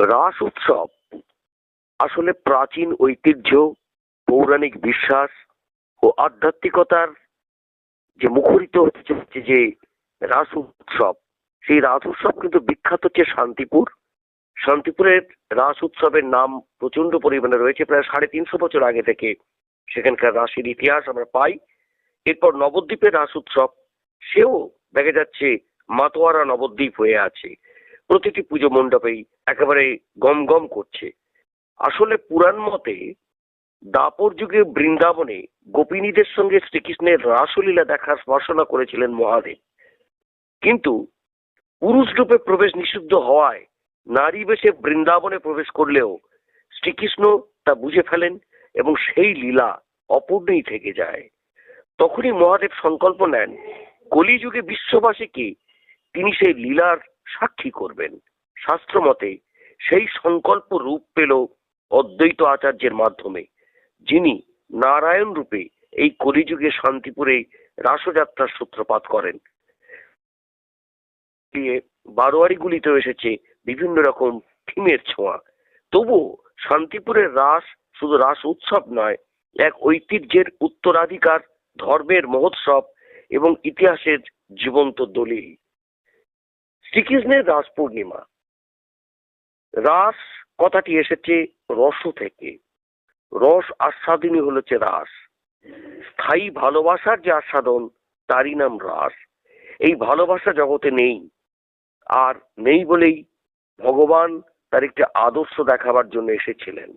রাস উৎসব আসলে প্রাচীন ঐতিহ্য, পৌরাণিক বিশ্বাস ও আধ্যাত্মিকতার যে মুখরিত হতে চলেছে যে রাস উৎসব, সেই রাস উৎসব কিন্তু বিখ্যাত হচ্ছে শান্তিপুর। শান্তিপুরের রাস উৎসবের নাম প্রচণ্ড পরিমাণে রয়েছে, প্রায় সাড়ে তিনশো বছর আগে থেকে সেখানকার রাসের ইতিহাস আমরা পাই। এরপর নবদ্বীপের রাস উৎসব, সেও দেখা যাচ্ছে মাতোয়ারা নবদ্বীপ হয়ে আছে। প্রতিটি পুজো মণ্ডপেই একেবারে গম গম করছে। আসলে পুরাণ মতে দাপর যুগে বৃন্দাবনে গোপিনীদের সঙ্গে শ্রীকৃষ্ণের রাসলীলা দেখার বাসনা করেছিলেন মহাদেব। কিন্তু পুরুষ রূপে প্রবেশ নিষিদ্ধ হওয়ায় নারী বেশে বৃন্দাবনে প্রবেশ করলেও শ্রীকৃষ্ণ তা বুঝে ফেলেন এবং সেই লীলা অপূর্ণই থেকে যায়। তখনই মহাদেব সংকল্প নেন, কলিযুগে বিশ্ববাসীকে তিনি সেই লীলার সাক্ষী করবেন। শাস্ত্র মতে সেই সংকল্প রূপ পেল অদ্বৈত আচার্যের মাধ্যমে, যিনি নারায়ণ রূপে এই কলিযুগে শান্তিপুরে রাসযাত্রার সূত্রপাত করেন। দিয়ে বারোয়ারিগুলিতেও এসেছে বিভিন্ন রকম থিমের ছোঁয়া। তবুও শান্তিপুরের রাস শুধু রাস উৎসব নয়, এক ঐতিহ্যের উত্তরাধিকার, ধর্মের মহোৎসব এবং ইতিহাসের জীবন্ত দলিল। শ্রীকৃষ্ণের রাস পূর্ণিমা। রাস কথাটি এসেছে রস থেকে। রস আস্বাদিনী হলেছে রাস। স্থায়ী ভালোবাসার যে আস্বাদন, তারই নাম রাস। এই ভালোবাসা জগতে নেই। আর নেই বলেই ভগবান তার একটি আদর্শ দেখাবার জন্য এসেছিলেন।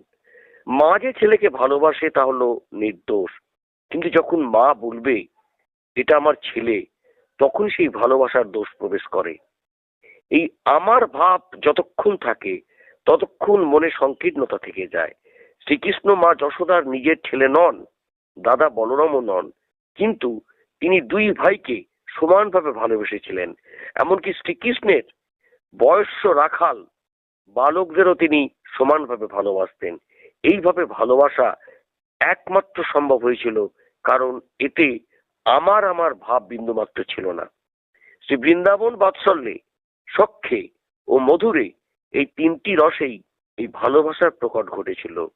মা যে ছেলেকে ভালোবাসে তা হলো নির্দোষ। কিন্তু যখন মা বলবে, এটা আমার ছেলে, তখন সেই ভালোবাসার দোষ প্রবেশ করে। এই আমার ভাব যতক্ষণ থাকে, ততক্ষণ মনে সংকীর্ণতা থেকে যায়। শ্রীকৃষ্ণ মা যশোদার নিজের ছেলে নন, দাদা বলরামও নন, কিন্তু তিনি দুই ভাইকে সমানভাবে ভালোবেসেছিলেন। এমনকি শ্রীকৃষ্ণের বয়স্য রাখাল বালকদেরও তিনি সমানভাবে ভালোবাসতেন। এইভাবে ভালোবাসা একমাত্র সম্ভব হয়েছিল, কারণ এতে আমার আমার ভাব বিন্দুমাত্র ছিল না। শ্রী বৃন্দাবন বাৎসল্যে সখ্যে ও মধুরে এই তিনটি রসেই এই ভালোবাসার প্রকট ঘটেছিল।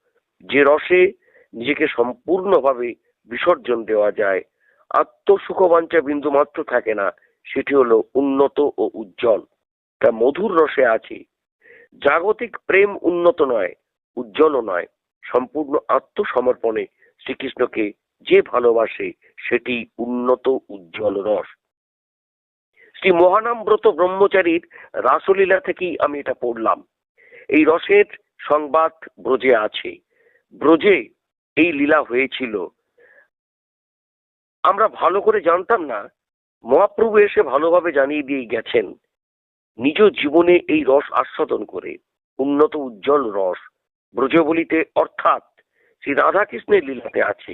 যে রসে নিজেকে সম্পূর্ণভাবে বিসর্জন দেওয়া যায়, আত্মসুখবাঞ্ছা বিন্দু মাত্র থাকে না, সেটি হলো উন্নত ও উজ্জ্বল। তা মধুর রসে আছে। জাগতিক প্রেম উন্নত নয়, উজ্জ্বলও নয়। সম্পূর্ণ আত্মসমর্পণে শ্রীকৃষ্ণকে যে ভালোবাসে, সেটি উন্নত উজ্জ্বল রস। শ্রী মহানামব্রত ব্রহ্মচারীর রাসলীলা থেকেই আমি এটা পড়লাম। এই রসের সংবাদ ব্রজে আছে। ব্রজে এই লীলা হয়েছিল। আমরা ভালো করে জানতাম না, মহাপ্রভু এসে ভালোভাবে জানিয়ে দিয়ে গেছেন, নিজ জীবনে এই রস আস্বাদন করে, উন্নত উজ্জ্বল রস, ব্রজবলিতে অর্থাৎ শ্রী রাধাকৃষ্ণের লীলাতে আছে।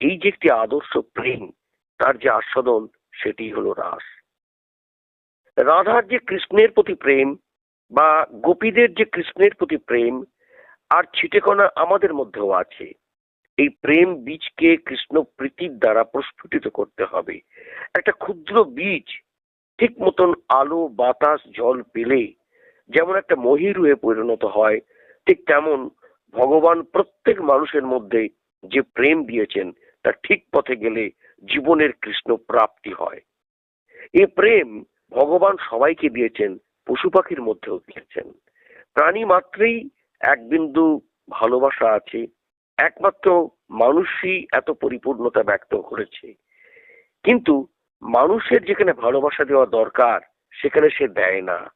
এই যে একটি আদর্শ প্রেম, তার যে আস্বাদন, সেটি হলো রাস। রাধার যে কৃষ্ণের প্রতি প্রেম বা গোপীদের যে কৃষ্ণের প্রতি প্রেম, আর ছিটেকণা আমাদের মধ্যেও আছে। এই প্রেম বীজকে কৃষ্ণ প্রীতির দ্বারা প্রস্ফুটিত করতে হবে। একটা ক্ষুদ্র বীজ ঠিক মতন আলো, বাতাস, জল পেলে যেমন একটা মহির হয়ে পরিণত হয়, ঠিক তেমন ভগবান প্রত্যেক মানুষের মধ্যে যে প্রেম দিয়েছেন তা ঠিক পথে গেলে জীবনের কৃষ্ণ প্রাপ্তি হয়। এই প্রেম ভগবান সবাইকে দিয়েছেন, পশু পাখির মধ্যেও দিয়েছেন। প্রাণী মাত্রেই এক বিন্দু ভালোবাসা আছে, একমাত্র মানুষই এত পরিপূর্ণতা ব্যক্ত করেছে। কিন্তু মানুষের যেখানে ভালোবাসা দেওয়া দরকার, সেখানে সে দেয় না।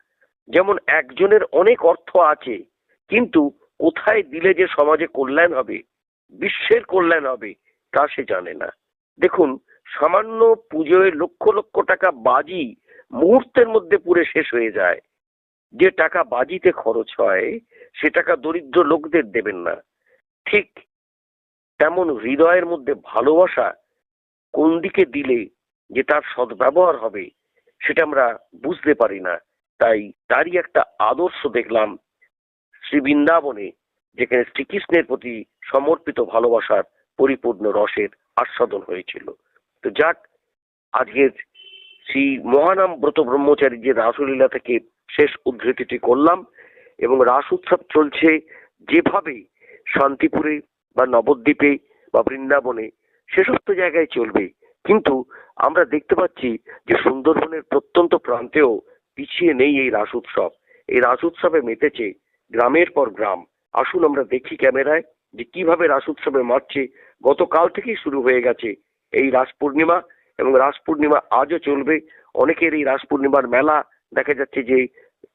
যেমন একজনের অনেক অর্থ আছে, কিন্তু কোথায় দিলে যে সমাজে কল্যাণ হবে, বিশ্বের কল্যাণ হবে, তা সে জানে না। দেখুন, সামান্য পুজোয় লক্ষ লক্ষ টাকা বাজি মুহূর্তের মধ্যে পুরে শেষ হয়ে যায়। যে টাকা বাজিতে খরচ হয়, সে টাকা দরিদ্র লোকদের দেবেন না। ঠিক তেমন হৃদয়ের মধ্যে ভালোবাসা কোন দিকে দিলে যে তার সদ্ব্যবহার হবে, সেটা আমরা বুঝতে পারি না। তাই তারই একটা আদর্শ দেখলাম শ্রী বৃন্দাবনে, যেখানে শ্রীকৃষ্ণের প্রতি সমর্পিত ভালোবাসার পরিপূর্ণ রসের আস্বাদন হয়েছিল। তো যাক, আজকের শ্রী মহানাম ব্রত ব্রহ্মচারী যে রাসলীলা থেকে শেষ উদ্ধৃতিটি করলাম এবং রাস উৎসব চলছে যেভাবে শান্তিপুরে বা নবদ্বীপে বা বৃন্দাবনে সে সমস্ত জায়গায় চলবে। কিন্তু আমরা দেখতে পাচ্ছি যে সুন্দরবনের প্রত্যন্ত প্রান্তেও পিছিয়ে নেই এই রাস উৎসব। এই রাস উৎসবে মেতেছে গ্রামের পর গ্রাম। আসুন আমরা দেখি ক্যামেরায় যে কীভাবে রাস উৎসবে মারছে। গতকাল থেকেই শুরু হয়ে গেছে এই রাস পূর্ণিমা। এবং রাস পূর্ণিমা আজও চলবে। অনেকের এই রাস পূর্ণিমার মেলা দেখা যাচ্ছে যে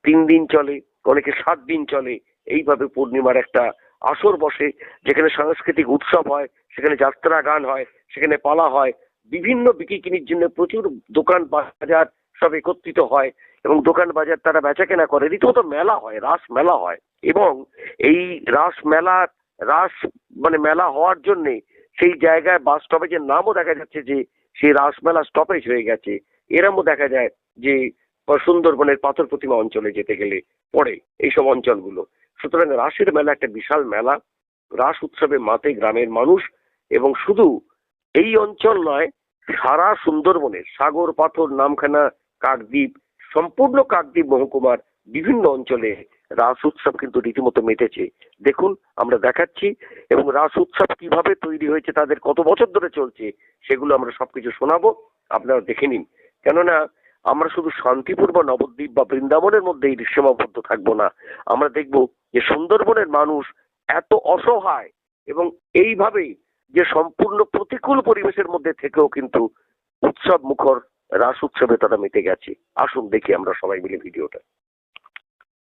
তিন দিন চলে, অনেকে সাত দিন চলে। এইভাবে পূর্ণিমার একটা আসর বসে, যেখানে সাংস্কৃতিক উৎসব হয়, সেখানে যাত্রা গান হয়, সেখানে পালা হয়। বিভিন্ন বিক্রির জন্য প্রচুর দোকান বাজার সব একত্রিত হয় এবং দোকান বাজার তারা বেচা কেনা করে। রীতিমতো মেলা হয়, রাস মেলা হয়। এবং এই রাস মেলা, রাস মানে মেলা হওয়ার জন্যে সেই জায়গায় বাস স্টপেজের নামও দেখা যাচ্ছে যে সেই রাসমেলা স্টপেজ হয়ে গেছে। এরমও দেখা যায় যে, সুন্দরবনের পাথর প্রতিমা অঞ্চলে যেতে গেলে পড়ে এইসব অঞ্চলগুলো। সুতরাং রাসের মেলা একটা বিশাল মেলা। রাস উৎসবে মাতে গ্রামের মানুষ এবং শুধু এই অঞ্চল নয়, সারা সুন্দরবনের সাগর, পাথর, নামখানা, কাকদ্বীপ, সম্পূর্ণ কাকদ্বীপ মহকুমার বিভিন্ন অঞ্চলে রাস উৎসব কিন্তু রীতিমতো মেতেছে দেখুন, আমরা দেখাচ্ছি, এবং রাস উৎসব কীভাবে তৈরি হয়েছে, তাদের কত বছর ধরে চলছে, সেগুলো আমরা সবকিছু শোনাবো। আপনারা দেখে নিন। কেননা, আমরা শুধু শান্তিপুর বা নবদ্বীপ বা বৃন্দাবনের মধ্যে এই সীমাবদ্ধ থাকব না। আমরা দেখব যে সুন্দরবনের মানুষ এত অসহায়, এবং এইভাবেই যে সম্পূর্ণ প্রতিকূল পরিবেশের মধ্যে থেকেও কিন্তু উৎসব মুখর রাস উৎসবে তারা মেতে গেছে। আসুন দেখি আমরা সবাই মিলে ভিডিওটা।